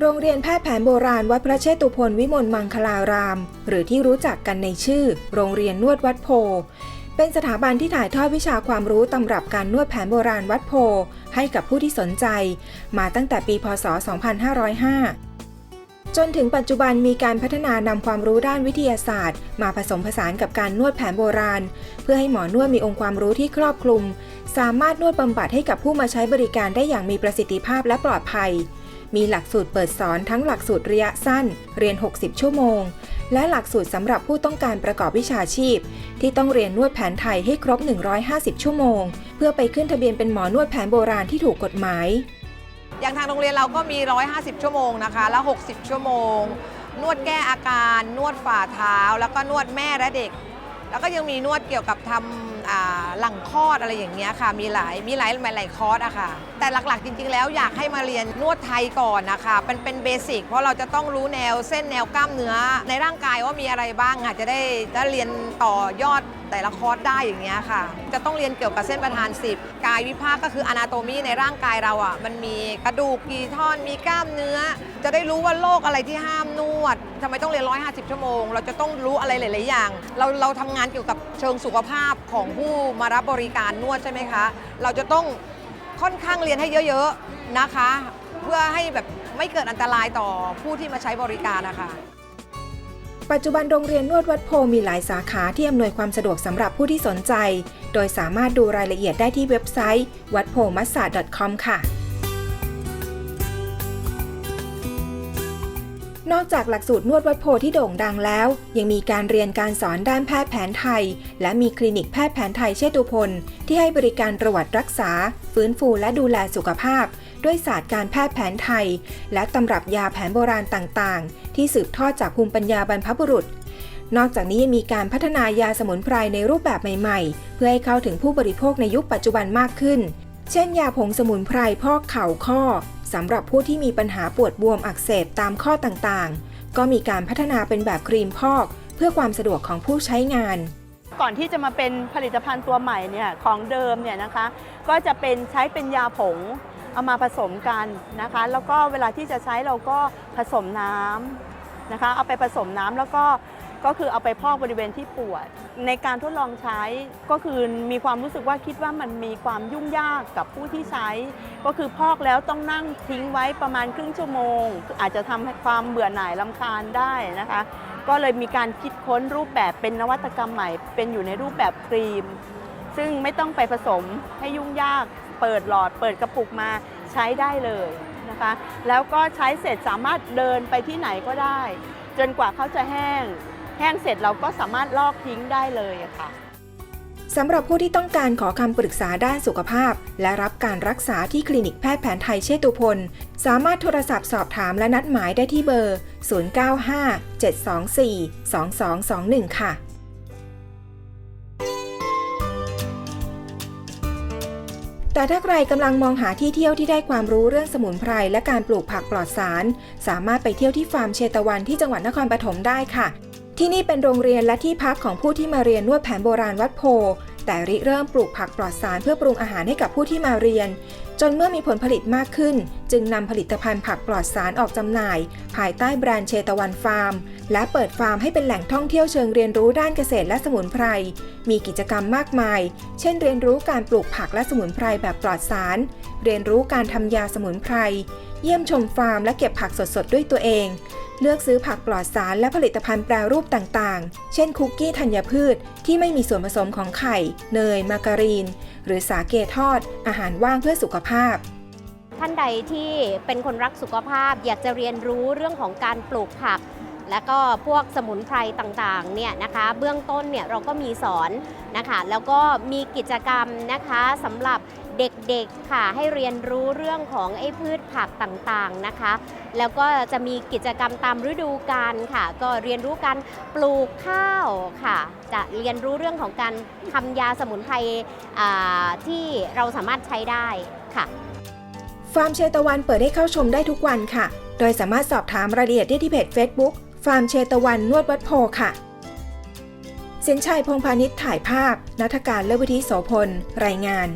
โรงเรียนแพทย์แผนโบราณวัดพระเชตุพนวิมลมังคลาราม หรือที่รู้จักกันในชื่อ โรงเรียนนวดวัดโพ เป็นสถาบันที่ถ่ายทอดวิชาความรู้ตำรับการนวดแผนโบราณวัดโพ ให้กับผู้ที่สนใจ มาตั้งแต่ปีพศ 2505 จนถึงปัจจุบันมีการพัฒนานำความรู้ด้านวิทยาศาสตร์ มาผสมผสานกับการนวดแผนโบราณ เพื่อให้หมอนวดมีองค์ความรู้ที่ครอบคลุม สามารถนวดบำบัดให้กับผู้มาใช้บริการได้อย่างมีประสิทธิภาพและปลอดภัย มีหลักสูตรเปิดสอนทั้งหลักสูตรระยะสั้น เรียน 60 ชั่วโมง และหลักสูตรสำหรับผู้ต้องการประกอบวิชาชีพ ที่ต้องเรียนนวดแผนไทยให้ครบ 150 ชั่วโมง เพื่อไปขึ้นทะเบียนเป็นหมอนวดแผนโบราณที่ถูกกฎหมาย อย่างทางโรงเรียนเราก็มี 150 ชั่วโมงนะคะ แล้ว60 ชั่วโมง นวดแก้อาการ นวดฝ่าเท้า แล้วก็นวดแม่และเด็ก แล้วก็ยังมีนวดเกี่ยวกับทำหลังคลอดอะไรอย่างเงี้ยค่ะ มีหลายมีหลายหลายหลายคอร์สอะค่ะ แต่หลักๆจริง ๆ แล้วอยากให้มาเรียนนวดไทยก่อนนะคะเป็นเป็นเบสิกเพราะเราจะต้องรู้แนวเส้นแนวกล้ามเนื้อในร่างกายว่ามีอะไรบ้างอะจะได้ได้เรียนต่อยอดแต่ละคอร์สได้อย่างเงี้ยค่ะ จะต้องเรียนเกี่ยวกับเส้นประธาน 10 กายวิภาคก็คืออนาโตมีในร่างกายเราอะ มันมีกระดูกกี่ท่อนมีกล้ามเนื้อ จะได้รู้ว่าโรคอะไรที่ห้ามนวดทำไมต้องเรียน 150 ชั่วโมง เราจะต้องรู้อะไรหลาย ๆ อย่าง เราเราทำงานเกี่ยวกับเชิงสุขภาพของผู้มารับบริการนวดใช่ไหมคะ เราจะต้องค่อนข้างเรียนให้เยอะ ๆ นะคะ เพื่อให้แบบไม่เกิดอันตรายต่อผู้ที่มาใช้บริการนะคะ ปัจจุบันโรงเรียนนวดวัดโพมีหลายสาขาที่อำนวยความสะดวกสำหรับผู้ที่สนใจ โดยสามารถดูรายละเอียดได้ที่เว็บไซต์วัดโพมัสสา .com ค่ะ นอกจากหลักสูตรนวดวัดโพที่โด่งดังแล้ว ยังมีการเรียนการสอนด้านแพทย์แผนไทย และมีคลินิกแพทย์แผนไทยเชตุพล ที่ให้บริการปรวัติรักษา ฟื้นฟูและดูแลสุขภาพ ด้วยศาสตร์การแพทย์แผนไทย และตำรับยาแผนโบราณต่างๆ ที่สืบทอดจากภูมิปัญญาบรรพบุรุษ นอกจากนี้ยังมีการพัฒนายาสมุนไพรในรูปแบบใหม่ๆ เพื่อให้เข้าถึงผู้บริโภคในยุคปัจจุบันมากขึ้น เช่น ยาผงสมุนไพรพอกเข่าข้อสำหรับผู้ที่มีปัญหาปวดบวมอักเสบตามข้อต่างๆ ก็มีการพัฒนาเป็นแบบครีมพอก เพื่อความสะดวกของผู้ใช้งานก่อนที่จะมาเป็นผลิตภัณฑ์ตัวใหม่เนี่ยของเดิมเนี่ยนะคะ ก็จะเป็นใช้เป็นยาผง เอามาผสมกันนะคะ แล้วก็เวลาที่จะใช้เราก็ผสมน้ำนะคะ เอาไปผสมน้ำแล้วก็ก็คือเอาไปพอกบริเวณที่ปวด ในการทดลองใช้ก็คือมีความรู้สึกว่าคิดว่ามันมีความยุ่งยากกับผู้ที่ใช้ ก็คือพอกแล้วต้องนั่งทิ้งไว้ประมาณครึ่งชั่วโมง อาจจะทำให้ความเบื่อหน่ายลำคาญได้นะคะ ก็เลยมีการคิดค้นรูปแบบเป็นนวัตกรรมใหม่ เป็นอยู่ในรูปแบบครีม ซึ่งไม่ต้องไปผสมให้ยุ่งยาก เปิดหลอด เปิดกระปุกมาใช้ได้เลยนะคะ แล้วก็ใช้เสร็จสามารถเดินไปที่ไหนก็ได้ จนกว่าเขาจะแห้ง แห้งเสร็จเราก็สามารถลอกทิ้งได้เลยะค่ะสำหรับผู้ที่ต้องการขอคำปรึกษาด้านสุขภาพ และรับการรักษาที่คลินิกแพทย์แผนไทยเชตุพล สามารถโทรศัพท์สอบถามและนัดหมายได้ที่เบอร์ 0957242221 ค่ะ แต่ถ้าใครกำลังมองหาที่เที่ยวที่ได้ความรู้เรื่องสมุนไพรและการปลูกผักปลอดสาร สามารถไปเที่ยวที่ฟาร์มเชตวันที่จังหวัดนครปฐมได้ค่ะ ที่นี่เป็นโรงเรียนและที่พักของผู้ที่มาเรียนนวดแผนโบราณวัดโพ แต่ริเริ่มปลูกผักปลอดสารเพื่อปรุงอาหารให้กับผู้ที่มาเรียน จนเมื่อมีผลผลิตมากขึ้น จึงนำผลิตภัณฑ์ผักปลอดสารออกจำหน่าย ภายใต้แบรนด์เชตวันฟาร์ม และเปิดฟาร์มให้เป็นแหล่งท่องเที่ยวเชิงเรียนรู้ด้านเกษตรและสมุนไพร มีกิจกรรมมากมาย เช่น เรียนรู้การปลูกผักและสมุนไพรแบบปลอดสาร เรียนรู้การทำยาสมุนไพร เยี่ยมชมฟาร์มและเก็บผักสดๆด้วยตัวเอง เลือกซื้อผักปลอดสารและผลิตภัณฑ์แปรรูปต่างๆ เช่นคุกกี้ธัญพืชที่ไม่มีส่วนผสมของไข่ เนย มาการีน หรือสาเกทอด อาหารว่างเพื่อสุขภาพท่านใดที่เป็นคนรักสุขภาพ อยากจะเรียนรู้เรื่องของการปลูกผัก และก็พวกสมุนไพรต่างๆเนี่ยนะคะ เบื้องต้นเนี่ยเราก็มีสอนนะคะ แล้วก็มีกิจกรรมนะคะสำหรับเด็กๆค่ะให้เรียนรู้เรื่องของไอ้พืชผักต่างๆนะคะ แล้วก็จะมีกิจกรรมตามฤดูกาลค่ะ ก็เรียนรู้การปลูกข้าวค่ะ จะเรียนรู้เรื่องของการทำยาสมุนไพรที่เราสามารถใช้ได้ค่ะฟาร์มเชตวันเปิดให้เข้าชมได้ทุกวันค่ะ โดยสามารถสอบถามรายละเอียดได้ที่เพจ Facebook ฟาร์มเชตวันนวดวัดโพค่ะ สินชัยพงพาณิชย์ถ่ายภาพ นัทการเลิศวิธีโสพล รายงาน